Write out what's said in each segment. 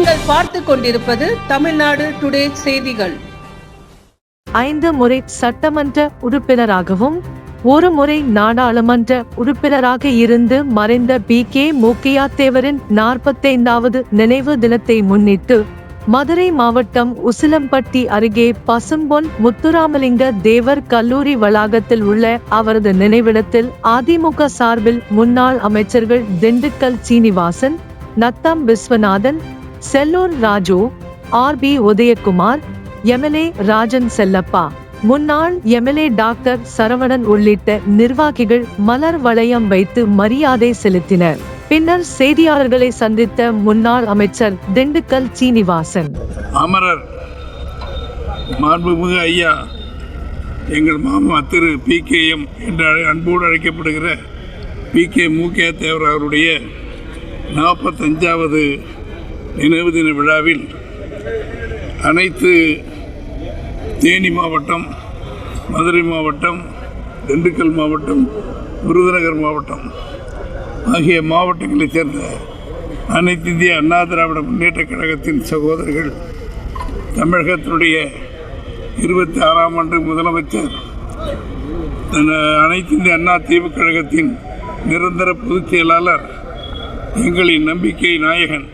நீங்கள் பார்த்து கொண்டிருப்பது தமிழ்நாடு டுடே செய்திகள். ஐந்து முறை சட்டமன்ற உறுப்பினராகவும் ஒரு முறை நாடாளுமன்ற உறுப்பினராக இருந்து மறைந்த பி. கே. மூக்கையா தேவரின் நாற்பத்தைந்தாவது நினைவு தினத்தை முன்னிட்டு மதுரை மாவட்டம் உசிலம்பட்டி அருகே பசும்பொன் முத்துராமலிங்க தேவர் கல்லூரி வளாகத்தில் உள்ள அவரது நினைவிடத்தில் அதிமுக சார்பில் முன்னாள் அமைச்சர்கள் Dindigul Srinivasan Natham Viswanathan Sellur Raju R B Udhayakumar MLA Rajan Chellappa. முன்னாள் எம்எல்ஏ டாக்டர் சரவணன் உள்ளிட்ட நிர்வாகிகள் மலர் வளையம் வைத்து மரியாதை செலுத்தினர். பின்னர் செய்தியாளர்களை சந்தித்த முன்னாள் அமைச்சர் திண்டுக்கல் சீனிவாசன். அமரர் மாண்புமிகு ஐயா எங்கள் மாமா திரு பி கே எம் என்ற அன்போடு அழைக்கப்படுகிற பி கே மூகே தேவர் அவருடைய நாற்பத்தஞ்சாவது நினைவு தின விழாவில் அனைத்து தேனி மாவட்டம் மதுரை மாவட்டம் திண்டுக்கல் மாவட்டம் விருதுநகர் மாவட்டம் ஆகிய மாவட்டங்களைச் சேர்ந்த அனைத்து இந்திய அண்ணா திராவிட முன்னேற்றக் கழகத்தின் சகோதரர்கள் தமிழகத்தினுடைய இருபத்தி ஆறாம் ஆண்டு முதலமைச்சர் அனைத்து இந்திய அண்ணா தீவுக் கழகத்தின் நிரந்தர பொதுச் செயலாளர் எங்களின் நம்பிக்கை நாயகன்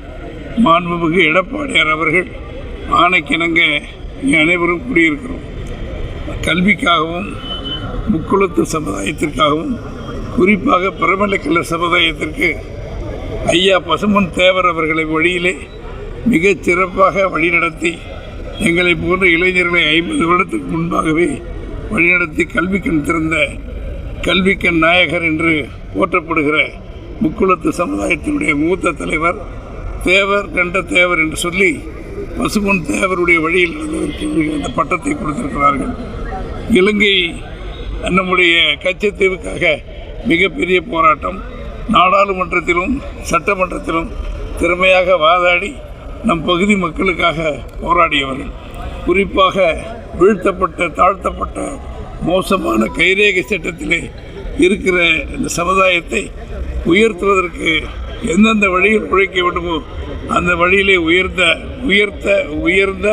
மாண்புமிகு எடப்பாடியார் அவர்கள் ஆணைக்கிணங்க அனைவரும் கூடியிருக்கிறோம். கல்விக்காகவும் முக்குளத்து சமுதாயத்திற்காகவும் குறிப்பாக பிரபலக்கல்ல சமுதாயத்திற்கு ஐயா பசுமன் தேவர் அவர்களை வழியிலே மிகச் சிறப்பாக வழிநடத்தி எங்களை போன்ற இளைஞர்களை ஐம்பது வருடத்துக்கு முன்பாகவே வழிநடத்தி கல்விக்கண் திறந்த கல்விக்கண் நாயகர் என்று போற்றப்படுகிற முக்குளத்து சமுதாயத்தினுடைய மூத்த தலைவர் தேவர் கண்ட தேவர் என்று சொல்லி பசுமன் தேவருடைய வழியில் நடந்ததற்கு அந்த பட்டத்தை கொடுத்திருக்கிறார்கள். இலங்கை நம்முடைய கச்சத்தீவுக்காக மிகப்பெரிய போராட்டம். நாடாளுமன்றத்திலும் சட்டமன்றத்திலும் திறமையாக வாதாடி நம் பகுதி மக்களுக்காக போராடியவர்கள். குறிப்பாக வீழ்த்தப்பட்ட தாழ்த்தப்பட்ட மோசமான கைரேகை சட்டத்திலே இருக்கிற இந்த சமுதாயத்தை உயர்த்துவதற்கு எந்தெந்த வழியில் உழைக்க வேண்டுமோ அந்த வழியிலே உயர்ந்த உயர்த்த உயர்ந்த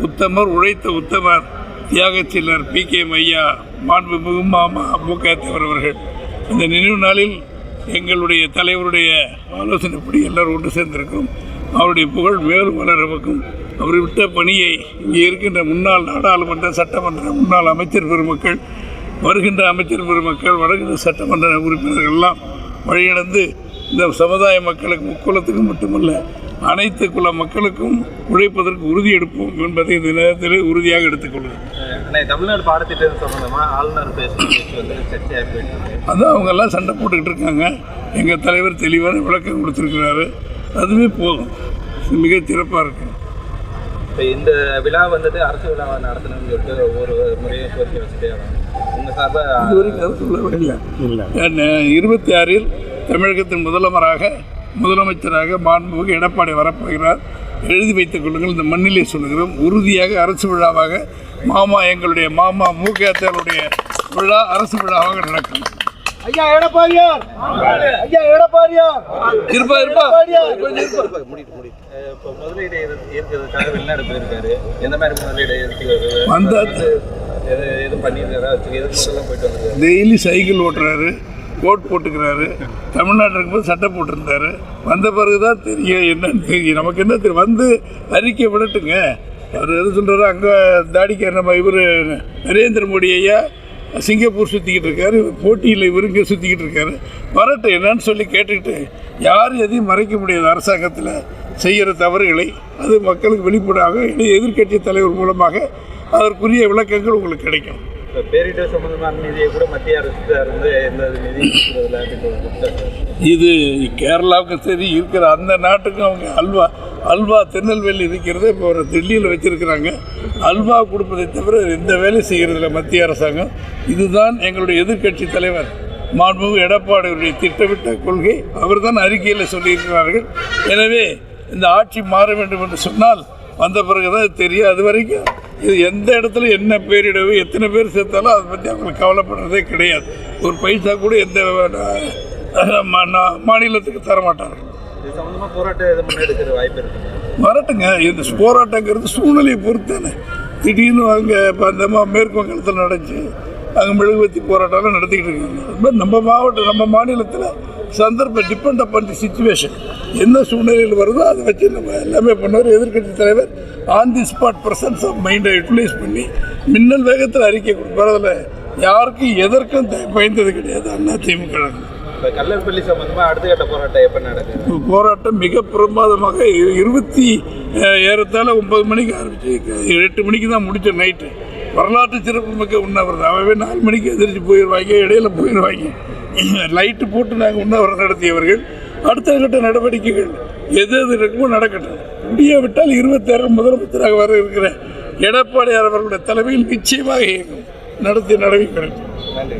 உத்தமர் உழைத்த உத்தமர் தியாகச்சிலர் பி கே ஐயா மாண்புமிகு மாமா மூக்காத்தவர் அவர்கள். இந்த நினைவு நாளில் எங்களுடைய தலைவருடைய ஆலோசனைப்படி எல்லாரும் ஒன்று சேர்ந்திருக்கிறோம். அவருடைய புகழ் மேலும் வளரவுக்கும் அவர் விட்ட பணியை இங்கே இருக்கின்ற முன்னாள் நாடாளுமன்ற சட்டமன்ற முன்னாள் அமைச்சர் பெருமக்கள் வருகின்ற அமைச்சர் பெருமக்கள் வருகின்ற சட்டமன்ற உறுப்பினர்கள் எல்லாம் வழிநடந்து இந்த சமுதாய மக்களுக்கு முக்குலத்துக்கும் மட்டுமல்ல அனைத்து குல மக்களுக்கும் உழைப்பதற்கு உறுதி எடுப்போம் என்பதை இந்த நேரத்தில் உறுதியாக எடுத்துக்கொள்கிறேன் தமிழ்நாடு பாடத்திட்டம் சம்பந்தமா ஆளுநர். அதான் அவங்க எல்லாம் சண்டை போட்டுக்கிட்டு இருக்காங்க. எங்கள் தலைவர் தெளிவான விளக்கம் கொடுத்துருக்கிறாரு. அதுவே போதும். மிக சிறப்பாக இருக்கு. இப்ப இந்த விழா வந்துட்டு அரசு விழாவை நடத்தணும்னு சொல்லிட்டு ஒவ்வொரு முறையும் கோரிக்கை வச்சுட்டே வராங்க. இருபத்தி ஆறில் தமிழகத்தின் முதல்வராக முதலமைச்சராக மாண்புமிகு எடப்பாடி வரப்போகிறார். எழுதி வைத்துக் கொள்ளுங்கள் இந்த மண்ணிலே சொல்லுகிறோம். உறுதியாக அரசு விழாவாக மாமா எங்களுடைய மாமா மூக்கேத்தலுடைய விழா அரசு விழாவாக நடக்கும். ஐயா எடப்பாடியார்! ஐயா எடப்பாடியார்! இருப்பா இருப்பா. முதலீடு ஈர்க்கிறதுக்காக வெளிநாடு போயிருக்காரு. எந்த மாதிரி முதலீடு ஈர்க்கிறது எது எதுவும் போயிட்டு டெய்லி சைக்கிள் ஓட்டுறாரு கோட் போட்டுக்கிறாரு. தமிழ்நாட்டில் இருக்கும்போது சட்டை போட்டிருந்தாரு. வந்த பிறகு தான் தெரியும் என்னன்னு தெரியும். நமக்கு என்ன தெரியும்? வந்து அறிக்கை விடட்டுங்க. அவர் எது சொல்கிறாரு அங்கே தாடிக்கார் நம்ம இவர் நரேந்திர மோடி ஐயா சிங்கப்பூர் சுற்றிக்கிட்டு இருக்காரு. போட்டியில் இவர் இங்கே சுற்றிக்கிட்டு இருக்காரு. வரட்டு என்னன்னு சொல்லி கேட்டுக்கிட்டு யார் எதையும் மறைக்க முடியாது அரசாங்கத்தில் செய்கிற தவறுகளை. அது மக்களுக்கு வெளிப்படாக எதிர்கட்சி தலைவர் மூலமாக அதற்குரிய விளக்கங்கள் உங்களுக்கு கிடைக்கும். பேரிடர் சம்பந்தமான நிதியை கூட மத்திய அரசு. இது கேரளாவுக்கு சரி இருக்கிற அந்த நாட்டுக்கும் அவங்க அல்வா அல்வா திருநெல்வேலி இருக்கிறத இப்போ ஒரு டெல்லியில் வச்சுருக்கிறாங்க. அல்வா கொடுப்பதை தவிர எந்த வேலையும் செய்கிறதில்ல மத்திய அரசாங்கம். இதுதான் எங்களுடைய எதிர்க்கட்சி தலைவர் மாண்புமிகு எடப்பாடியுடைய திட்டமிட்ட கொள்கை. அவர்தான் அறிக்கையில் சொல்லியிருக்கிறார்கள். எனவே இந்த ஆட்சி மாற வேண்டும் என்று சொன்னால் வந்த பிறகுதான் இது தெரியும். அது வரைக்கும் இது எந்த இடத்துல என்ன பேரிடவு எத்தனை பேர் சேர்த்தாலும் அதை பற்றி அவங்களுக்கு கவலைப்படுறதே கிடையாது. ஒரு பைசா கூட எந்த மாநிலத்துக்கு தர இருக்குங்க வரட்டுங்க. இந்த போராட்டங்கிறது சூழ்நிலையை பொறுத்தானே திடீர்னு அங்கே இப்போ அந்த மேற்கு வங்கத்தில் நடந்துச்சு. அங்கே மெழுகுவத்தி போராட்டம்லாம் நடத்திக்கிட்டு இருக்காங்க அது மாதிரி நம்ம மாவட்டம் நம்ம மாநிலத்தில் சந்தர்ப்பம் டிபெண்ட் அப்பான் தி சுச்சுவேஷன் என்ன சூழ்நிலையில் வருதோ அதை வச்சு நம்ம எல்லாமே பண்ணுவார் எதிர்க்கட்சி தலைவர் on the spot presence of மைண்டை யூட்டிலைஸ் பண்ணி மின்னல் வேகத்தில் அறிக்கை கொடுப்பார் அதில் யாருக்கும் எதற்கும் பயந்தது கிடையாது. அண்ணா திமுக. இப்போ கல்லர்பள்ளி சம்பந்தமா அடுத்த கட்ட போராட்டம் எப்போ நடக்குது? போராட்டம் மிக பிரமாதமாக இரு- இருபத்தி ஏறத்தாழ ஒன்பது மணிக்கு ஆரம்பிச்சு எட்டு மணிக்கு தான் முடிச்ச நைட்டு வரலாற்று சிறப்புமிக்க உண்ணாவிரதம். அவவே நாலு மணிக்கு எதிர்த்து போயிடுவாங்க இடையில போயிடுவாங்க லைட்டு போட்டு நாங்கள் உண்ணாவிரதம் நடத்தியவர்கள். அடுத்த கட்ட நடவடிக்கைகள் எது எது இருக்குமோ நடக்கட்டும். முடியாவிட்டால் இருபத்தாறு முதலமைச்சராக வர இருக்கிற எடப்பாடியார் அவர்களுடைய தலைமையில் நிச்சயமாக இயங்கும். நடத்திய நடவடிக்கை நன்றி.